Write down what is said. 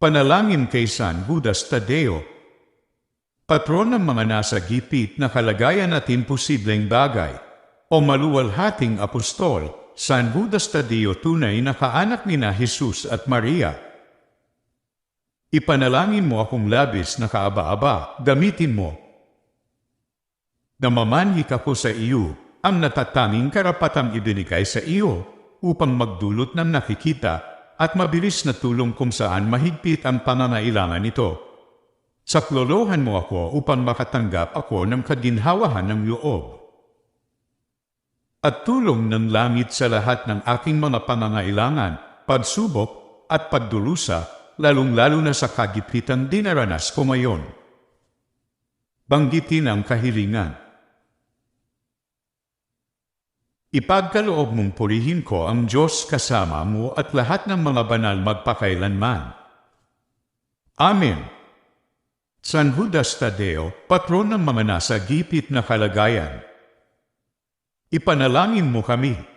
Panalangin kay San Judas Tadeo. Patron ng mga nasa gipit na kalagayan at imposibleng bagay. O maluwalhating apostol, San Judas Tadeo tunay na kaanak ni na Jesus at Maria. Ipanalangin mo akong labis na kaaba-aba, gamitin mo. Namamanhik ako sa iyo, ang natatanging karapatang ibinigay sa iyo upang magdulot ng nakikita at mabilis na tulong kung saan mahigpit ang pangangailangan nito. Saklolohan mo ako upang makatanggap ako ng kaginhawahan ng loob. At tulong ng langit sa lahat ng aking mga pangangailangan, pagsubok at pagdurusa, lalong-lalo na sa kagipitan dinaranas ko ngayon. Banggitin ang kahilingan. Ipagkaloob mong purihin ko ang Diyos kasama mo at lahat ng mga banal magpakailanman. Amen. San Judas Tadeo, patron ng mga nasa gipit na kalagayan. Ipanalangin mo kami.